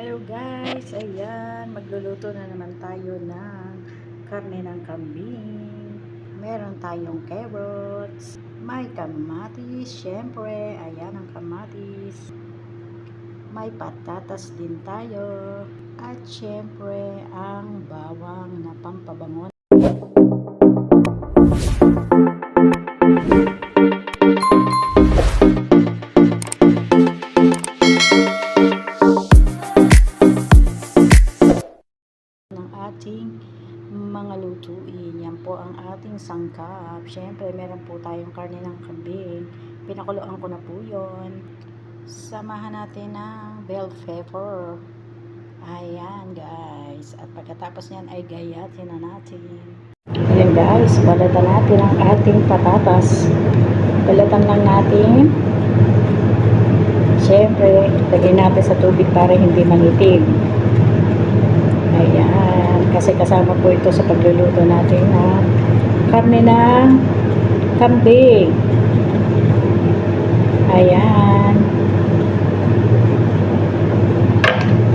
Hello guys, ayan, magluluto na naman tayo ng karne ng kambing. Meron tayong carrots, may kamatis, syempre, ayan ang kamatis. May patatas din tayo, at syempre ang bawang na pampabango. Ang ating sangkap. Siyempre, meron po tayong karne ng kambing. Pinakuloan ko na po yun. Samahan natin ng bell pepper. Ayan, guys. At pagkatapos niyan ay gayatin na natin. Ayan, guys. Balatan natin ang ating patatas. Balatan lang natin. Siyempre, lagyan natin sa tubig para hindi mangitim. Ayan, kasi kasama po ito sa pagluluto natin ng karne ng kambing. Ayan.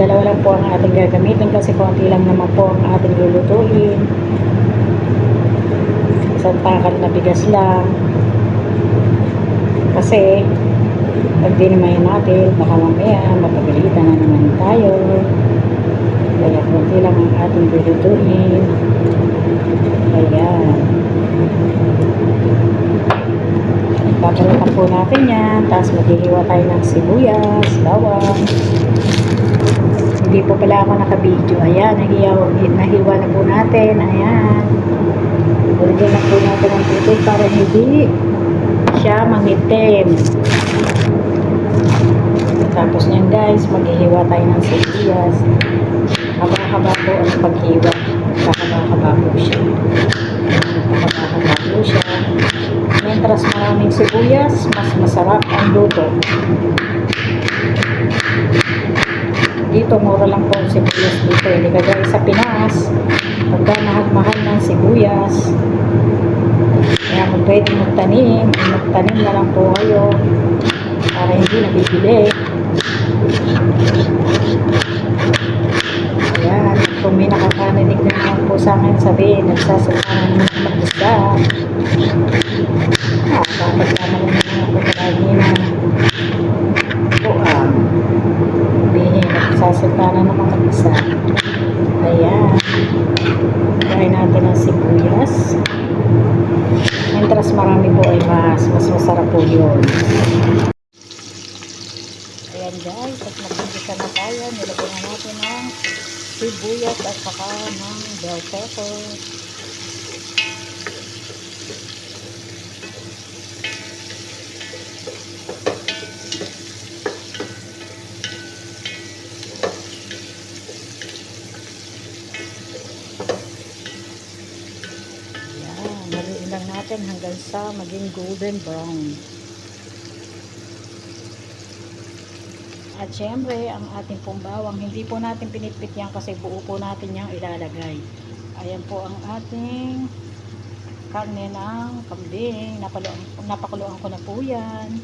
Dalawa lang po ang ating gagamitin kasi konti lang naman po ang ating lulutuin. Isang takal na bigas lang. Kasi, pag dinimayan natin, baka mamaya mapagalitan na naman tayo. Kaya konti lang ang ating lulutuin. Ayan. Papalitan po natin yan. Tapos maghihiwa tayo ng sibuyas, bawang. Hindi po pala ako naka-video. Ayan, nahiwa na po natin. Ayan. Lagyan na po natin ang tubig para hindi siya mangitim. Tapos niyan guys, maghihiwa tayo ng sibuyas. Haba-haba po ang paghiwa. Haba-haba po siya. Haba-haba po siya. Mientras maraming sibuyas, mas masarap ang luto. Dito, mura lang po ang sibuyas dito. Hindi kagaya sa Pinas. Pagka mahal-mahal ng sibuyas. Kaya kung pwede magtanim, magtanim na lang po kayo para hindi nabibili. Kung may nakakarinig na naman po sa akin, sabihin, nagsasabahan na mag-isa. Ah, bakit naman naman ako palagi na po ah, sabihin, nagsasalta na naman mag-isa. Ayan, gawin natin ang sibuyas. Mientras marami po ay mas, mas masarap po yun. Ayan guys, at mag-umpisa na tayo. Nilagyan na natin ng sibuyas at saka ng bell pepper. Ayan, haluin lang natin hanggang sa maging golden brown. At syempre, ang ating pong bawang, hindi po natin pinitpit yan kasi buo po natin yung ilalagay. Ayan po ang ating karne ng kambing. Napaluan, napakuluan ko na po yan.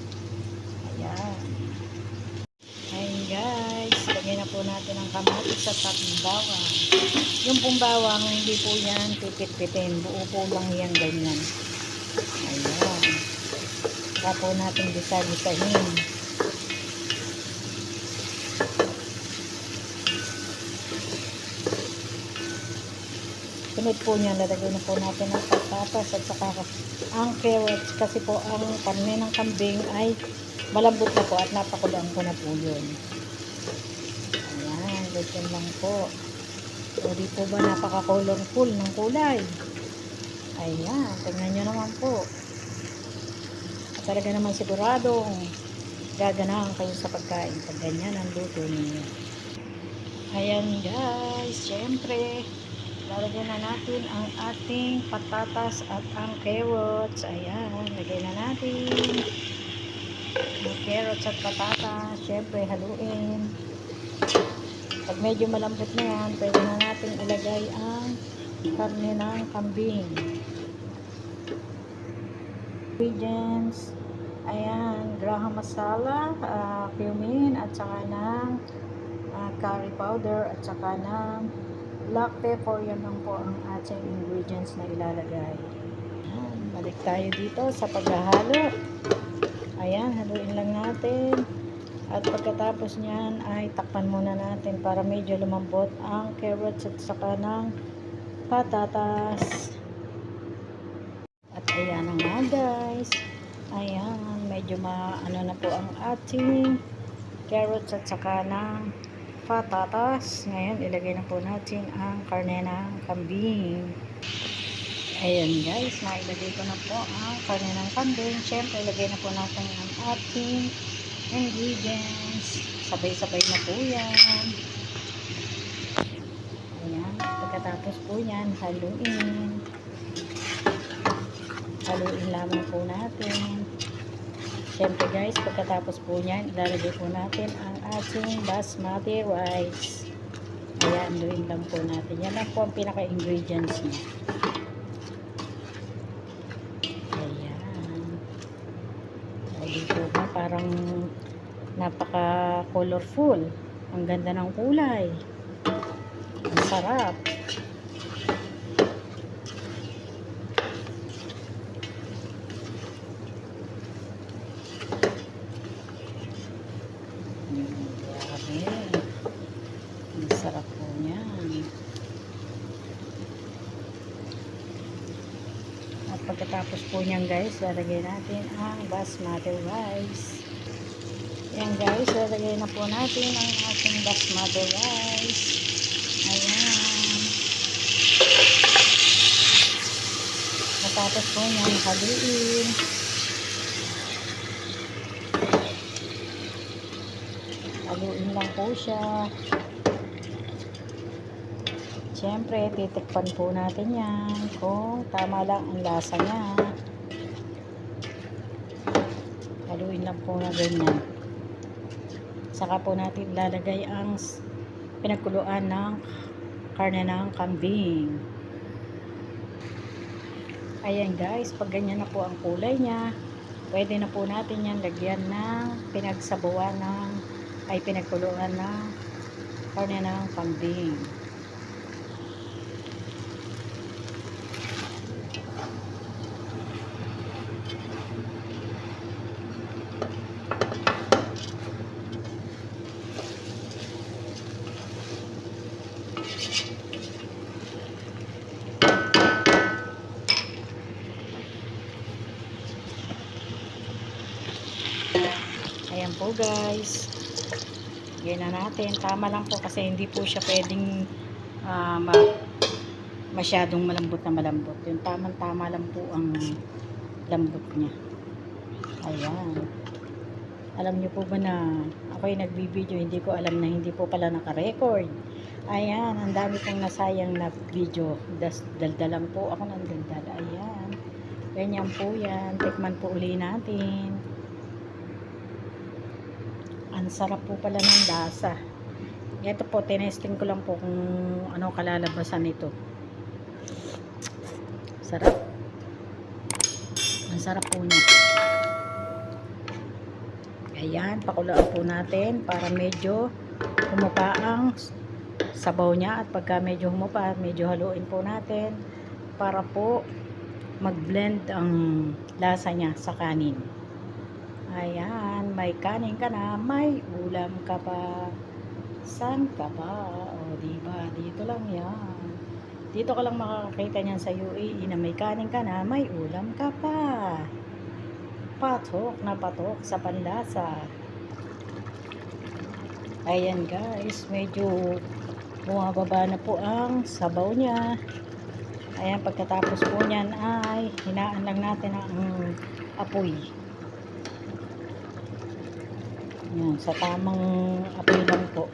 Ayan. Ayan guys, lagyan na po natin ang kamatis at ating bawang. Yung pong bawang, hindi po yan pipit-pitin. Buo po lang yan ganyan. Ayan. Saka po natin bisa-bisahin. Sunod po niya, lalagay na po natin ang patatas at saka ang carrots kasi po ang karne ng kambing ay malambot na po at napakulaan ko na po yun. Ayan, ganyan lang po. O di po ba napaka-colorful ng kulay? Ayan, tingnan nyo naman po. At talaga naman siguradong gaganahan kayo sa pagkain pag ganyan ang luto ninyo. Ayan guys, syempre, lalagyan na natin ang ating patatas at ang carrots. Ayan, lagay na natin ang carrots at patatas. Syempre, haluin. Pag medyo malambot na yan, pwede na natin ilagay ang karne ng kambing. Ingredients, ayan, graham masala, uh, cumin, at saka ng ah, curry powder at saka ng black pepper. Yan lang po ang ating ingredients na ilalagay. Ayan, balik tayo dito sa paghahalo. Ayan, haluin lang natin. At pagkatapos niyan ay takpan muna natin para medyo lumambot ang carrots at saka ng patatas. At ayan na nga guys. Ayan, medyo maano na po ang ating carrots at saka ng patatas. Ngayon, ilagay na po natin ang karne ng kambing. Ayan guys, nailagay ko na po ang karne ng kambing. Siyempre, ilagay na po natin ang ating ingredients. Sabay-sabay na po yan. Ayan, pagkatapos po yan, haluin. Haluin lamang po natin. Siyempre guys, pagkatapos po yan, ilalagay po natin ang ating basmati rice. Ayan, haluin lang po natin. Yan lang po ang pinaka-ingredients niya. Ayan. O, dito ba? Parang napaka-colorful. Ang ganda ng kulay. Ang sarap. Mm, Grabe. Ang sarap po niyan. At pagkatapos po niyan guys, lalagay natin ang basmati rice. Yan guys, lalagay na po natin ang ating basmati rice. Ayan. Matapos po niyan, haluin. Haluin lang po siya. Siyempre, titikpan po natin yan kung tama lang ang lasa niya. Haluin lang po na ganyan. Saka po natin lalagay ang pinagkuluan ng karne ng kambing. Ayan guys, pag ganyan na po ang kulay niya, pwede na po natin yan lagyan ng pinagsabuan ng ay pinagkuluan ng karne ng kambing. Ayan po guys. Yan na natin. Tama lang po kasi hindi po siya pwedeng ah, ma- masyadong malambot na malambot. Yung tamang-tama lang po ang lambot niya. Ayan. Alam niyo po ba na ako yung nagbibideo, hindi ko alam na hindi po pala naka-record. Ayan, ang dami kong nasayang na video. Das, daldalan po ako ng daldal. Ayan. Ganyan po yan. Tikman po uli natin. Ang sarap po pala ng lasa. Ito po, tinesting ko lang po kung ano kalalabasan nito. Sarap. Ang sarap po niya. Ayan, pakulaan po natin para medyo humupa ang sabaw niya at pagka medyo humupa, medyo haluin po natin para po mag-blend ang lasa niya sa kanin. Ayan, may kanin ka na, may ulam ka pa. San ka pa? O, diba? Dito lang yan. Dito ka lang makakakita niyan sa UAE na may kanin ka na, may ulam ka pa. Patok na patok sa panlasa. Ayan guys, medyo bumababa na po ang sabaw niya. Ayan, pagkatapos po niyan ay hinaan lang natin ang apoy. Yan, sa tamang apoy lang po.